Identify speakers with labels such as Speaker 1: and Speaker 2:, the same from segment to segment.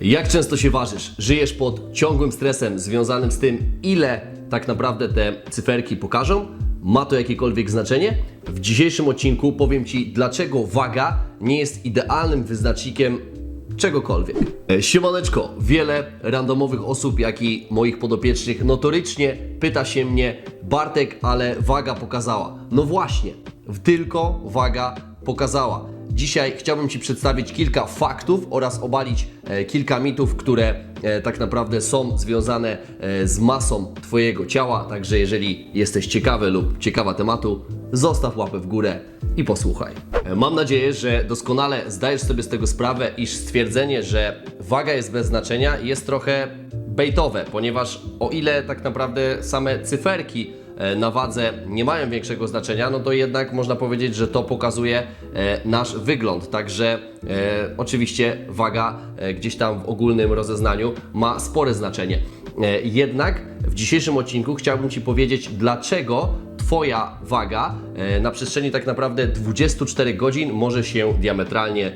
Speaker 1: Jak często się ważysz? Żyjesz pod ciągłym stresem związanym z tym, ile tak naprawdę te cyferki pokażą? Ma to jakiekolwiek znaczenie? W dzisiejszym odcinku powiem Ci, dlaczego waga nie jest idealnym wyznacznikiem czegokolwiek. E, Siemaneczko, wiele randomowych osób, jak i moich podopiecznych notorycznie pyta się mnie Bartek, ale waga pokazała. No właśnie, tylko waga pokazała. Dzisiaj chciałbym Ci przedstawić kilka faktów oraz obalić e, kilka mitów, które e, tak naprawdę są związane e, z masą Twojego ciała. Także jeżeli jesteś ciekawy lub ciekawa tematu, zostaw łapę w górę i posłuchaj. Mam nadzieję, że doskonale zdajesz sobie z tego sprawę, iż stwierdzenie, że waga jest bez znaczenia jest trochę bejtowe, ponieważ o ile tak naprawdę same cyferki na wadze nie mają większego znaczenia, no to jednak można powiedzieć, że to pokazuje e, nasz wygląd. Także e, oczywiście waga e, gdzieś tam w ogólnym rozeznaniu ma spore znaczenie. E, jednak w dzisiejszym odcinku chciałbym Ci powiedzieć, dlaczego Twoja waga e, na przestrzeni tak naprawdę 24 godzin może się diametralnie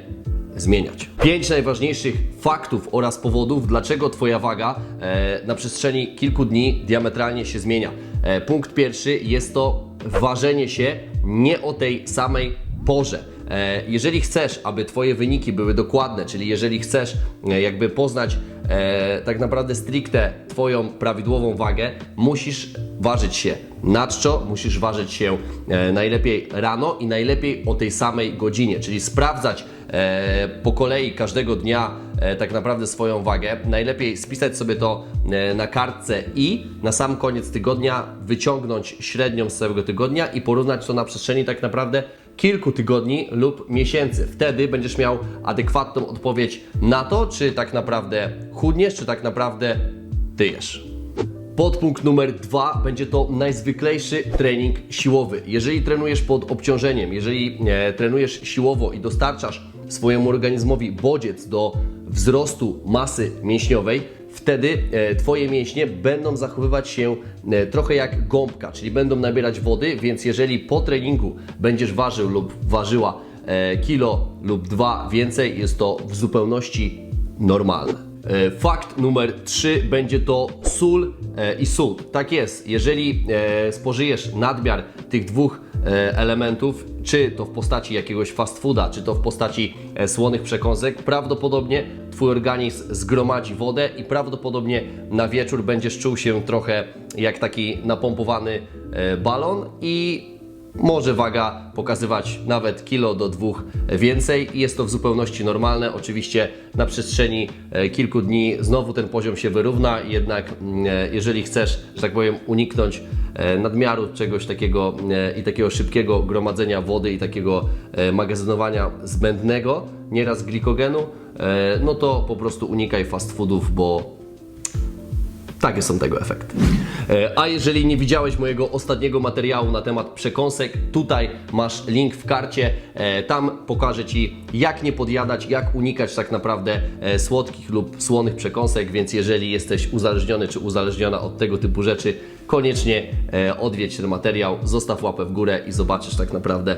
Speaker 1: zmieniać. Pięć najważniejszych faktów oraz powodów, dlaczego Twoja waga e, na przestrzeni kilku dni diametralnie się zmienia. E, punkt pierwszy jest to ważenie się nie o tej samej porze. E, jeżeli chcesz, aby Twoje wyniki były dokładne, czyli jeżeli chcesz e, jakby poznać e, tak naprawdę stricte Twoją prawidłową wagę, musisz ważyć się na czczo, musisz ważyć się najlepiej rano i najlepiej o tej samej godzinie, czyli sprawdzać po kolei każdego dnia tak naprawdę swoją wagę. Najlepiej spisać sobie to na kartce i na sam koniec tygodnia wyciągnąć średnią z całego tygodnia i porównać to na przestrzeni tak naprawdę kilku tygodni lub miesięcy. Wtedy będziesz miał adekwatną odpowiedź na to, czy tak naprawdę chudniesz, czy tak naprawdę tyjesz. Podpunkt numer dwa będzie to najzwyklejszy trening siłowy. Jeżeli trenujesz pod obciążeniem, jeżeli e, trenujesz siłowo i dostarczasz swojemu organizmowi bodziec do wzrostu masy mięśniowej, wtedy e, Twoje mięśnie będą zachowywać się e, trochę jak gąbka, czyli będą nabierać wody, więc jeżeli po treningu będziesz ważył lub ważyła e, kilo lub dwa więcej, jest to w zupełności normalne. E, Fakt numer 3 będzie to sól e, i sód. Tak jest, jeżeli e, spożyjesz nadmiar tych dwóch elementów, czy to w postaci jakiegoś fast fooda, czy to w postaci słonych przekąsek, prawdopodobnie Twój organizm zgromadzi wodę i prawdopodobnie na wieczór będziesz czuł się trochę jak taki napompowany balon i może waga pokazywać nawet kilo do dwóch więcej i jest to w zupełności normalne. Oczywiście na przestrzeni e, kilku dni znowu ten poziom się wyrówna, jednak mm, e, jeżeli chcesz, że tak powiem, uniknąć e, nadmiaru czegoś takiego i takiego szybkiego gromadzenia wody i takiego magazynowania zbędnego, nieraz glikogenu, no to po prostu unikaj fast foodów, bo takie są tego efekty. E, A jeżeli nie widziałeś mojego ostatniego materiału na temat przekąsek, tutaj masz link w karcie. E, Tam pokażę Ci, jak nie podjadać, jak unikać tak naprawdę e, słodkich lub słonych przekąsek, więc jeżeli jesteś uzależniony czy uzależniona od tego typu rzeczy, koniecznie odwiedź ten materiał, zostaw łapę w górę i zobaczysz tak naprawdę,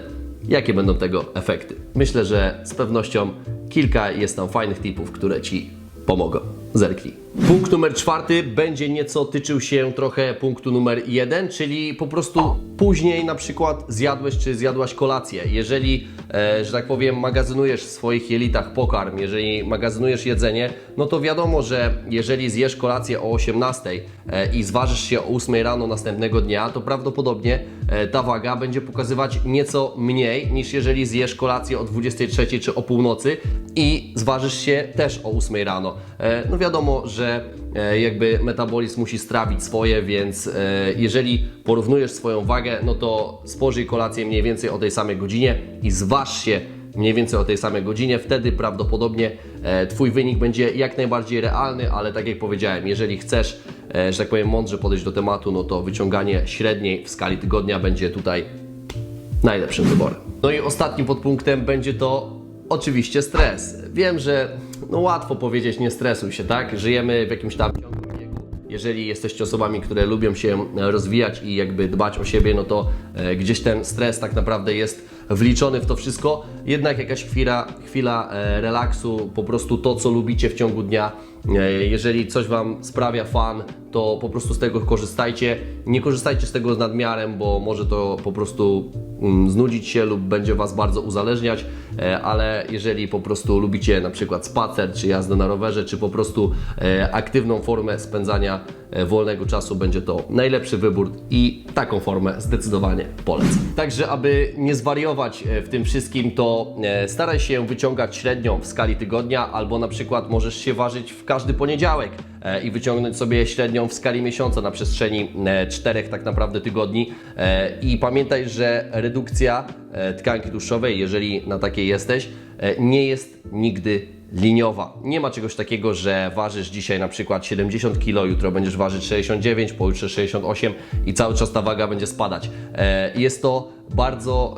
Speaker 1: jakie będą tego efekty. Myślę, że z pewnością kilka jest tam fajnych tipów, które Ci pomogą. Zerknij. Punkt numer czwarty będzie nieco tyczył się trochę punktu numer jeden, czyli po prostu później na przykład zjadłeś czy zjadłaś kolację. Jeżeli, e, że tak powiem, magazynujesz w swoich jelitach pokarm, jeżeli magazynujesz jedzenie, no to wiadomo, że jeżeli zjesz kolację o 18 e, i zważysz się o 8 rano następnego dnia, to prawdopodobnie ta waga będzie pokazywać nieco mniej niż jeżeli zjesz kolację o 23 czy o północy i zważysz się też o 8 rano. E, No wiadomo, że e, jakby metabolizm musi strawić swoje, więc e, jeżeli porównujesz swoją wagę, no to spożyj kolację mniej więcej o tej samej godzinie i zważ się mniej więcej o tej samej godzinie, wtedy prawdopodobnie e, Twój wynik będzie jak najbardziej realny, ale tak jak powiedziałem, jeżeli chcesz, e, że tak powiem, mądrze podejść do tematu, no to wyciąganie średniej w skali tygodnia będzie tutaj najlepszym wyborem. No i ostatnim podpunktem będzie to oczywiście stres. Wiem, że no łatwo powiedzieć nie stresuj się, tak? Żyjemy w jakimś tam biegu. Jeżeli jesteście osobami, które lubią się e, rozwijać i jakby dbać o siebie, no to gdzieś ten stres tak naprawdę jest wliczony w to wszystko, jednak jakaś chwila, chwila e, relaksu, po prostu to, co lubicie w ciągu dnia. E, Jeżeli coś Wam sprawia fan, to po prostu z tego korzystajcie. Nie korzystajcie z tego z nadmiarem, bo może to po prostu mm, znudzić się lub będzie Was bardzo uzależniać, e, ale jeżeli po prostu lubicie na przykład spacer, czy jazdę na rowerze, czy po prostu aktywną formę spędzania wolnego czasu, będzie to najlepszy wybór i taką formę zdecydowanie polecam. Także, aby nie zwariować e, w tym wszystkim, to e, staraj się wyciągać średnią w skali tygodnia, albo na przykład możesz się ważyć w każdy poniedziałek e, i wyciągnąć sobie średnią w skali miesiąca na przestrzeni e, czterech tak naprawdę tygodni. E, I pamiętaj, że redukcja e, tkanki tłuszczowej, jeżeli na takiej jesteś, e, nie jest nigdy liniowa. Nie ma czegoś takiego, że ważysz dzisiaj na przykład 70 kg, jutro będziesz ważyć 69, pojutrze 68 i cały czas ta waga będzie spadać. E, Jest to bardzo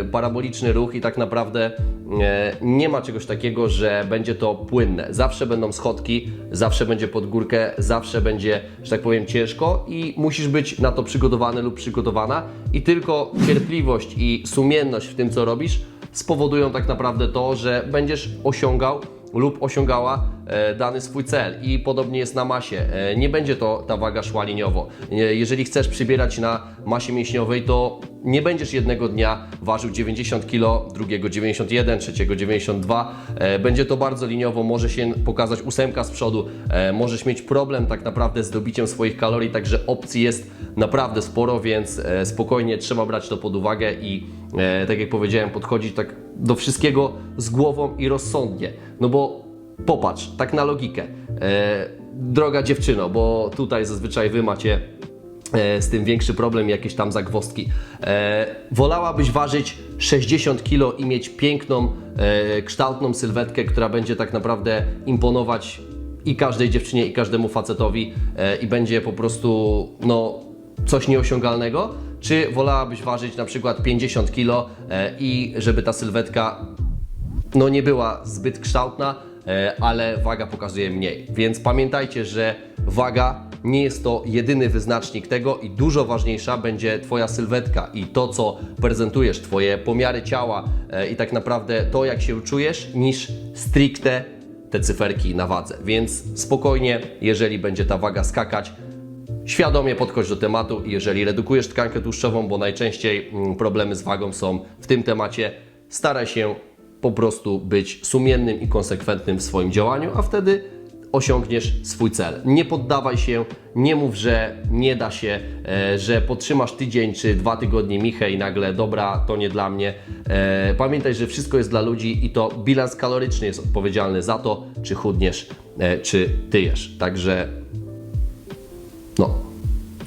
Speaker 1: e, paraboliczny ruch i tak naprawdę e, nie ma czegoś takiego, że będzie to płynne. Zawsze będą schodki, zawsze będzie pod górkę, zawsze będzie, że tak powiem, ciężko i musisz być na to przygotowany lub przygotowana i tylko cierpliwość i sumienność w tym, co robisz, spowodują tak naprawdę to, że będziesz osiągał lub osiągała dany swój cel i podobnie jest na masie. E, nie będzie to ta waga szła liniowo. E, jeżeli chcesz przybierać na masie mięśniowej, to nie będziesz jednego dnia ważył 90 kg, drugiego 91, trzeciego 92. E, będzie to bardzo liniowo, może się pokazać ósemka z przodu, e, możesz mieć problem tak naprawdę z dobiciem swoich kalorii, także opcji jest naprawdę sporo, więc e, spokojnie trzeba brać to pod uwagę i e, tak jak powiedziałem, podchodzić tak do wszystkiego z głową i rozsądnie. No bo popatrz, tak na logikę. E, droga dziewczyno, bo tutaj zazwyczaj wy macie e, z tym większy problem, jakieś tam zagwozdki. E, wolałabyś ważyć 60 kg i mieć piękną, e, kształtną sylwetkę, która będzie tak naprawdę imponować i każdej dziewczynie, i każdemu facetowi e, i będzie po prostu no, coś nieosiągalnego? Czy wolałabyś ważyć na przykład 50 kg e, i żeby ta sylwetka no nie była zbyt kształtna, ale waga pokazuje mniej. Więc pamiętajcie, że waga nie jest to jedyny wyznacznik tego i dużo ważniejsza będzie Twoja sylwetka i to, co prezentujesz, Twoje pomiary ciała e, i tak naprawdę to, jak się czujesz, niż stricte te cyferki na wadze. Więc spokojnie, jeżeli będzie ta waga skakać, Świadomie podchodź do tematu i jeżeli redukujesz tkankę tłuszczową, bo najczęściej mm, problemy z wagą są w tym temacie, staraj się po prostu być sumiennym i konsekwentnym w swoim działaniu, a wtedy osiągniesz swój cel. Nie poddawaj się, nie mów, że nie da się, e, że potrzymasz tydzień czy dwa tygodnie michę i nagle dobra, to nie dla mnie. E, pamiętaj, że wszystko jest dla ludzi i to bilans kaloryczny jest odpowiedzialny za to, czy chudniesz, e, czy tyjesz. Także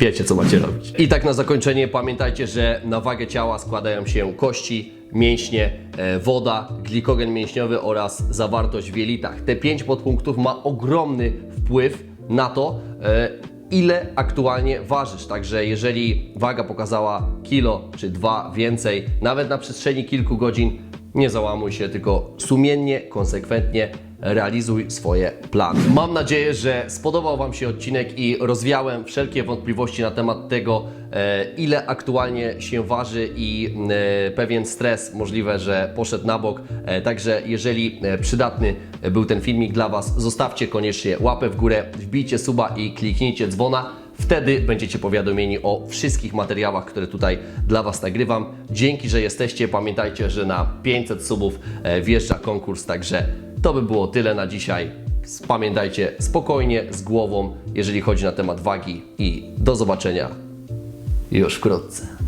Speaker 1: wiecie co macie robić. I tak na zakończenie pamiętajcie, że na wagę ciała składają się kości, mięśnie, e, woda, glikogen mięśniowy oraz zawartość w jelitach. Te pięć podpunktów ma ogromny wpływ na to, e, ile aktualnie ważysz. Także jeżeli waga pokazała kilo czy dwa więcej, nawet na przestrzeni kilku godzin, nie załamuj się, tylko sumiennie, konsekwentnie realizuj swoje plany. Mam nadzieję, że spodobał Wam się odcinek i rozwiałem wszelkie wątpliwości na temat tego, e, ile aktualnie się waży i e, pewien stres możliwe, że poszedł na bok. E, Także jeżeli przydatny był ten filmik dla Was, zostawcie koniecznie łapę w górę, wbijcie suba i kliknijcie dzwona. Wtedy będziecie powiadomieni o wszystkich materiałach, które tutaj dla Was nagrywam. Dzięki, że jesteście. Pamiętajcie, że na 500 subów wjeżdża konkurs, także to by było tyle na dzisiaj. Pamiętajcie spokojnie, z głową, jeżeli chodzi na temat wagi i do zobaczenia już wkrótce.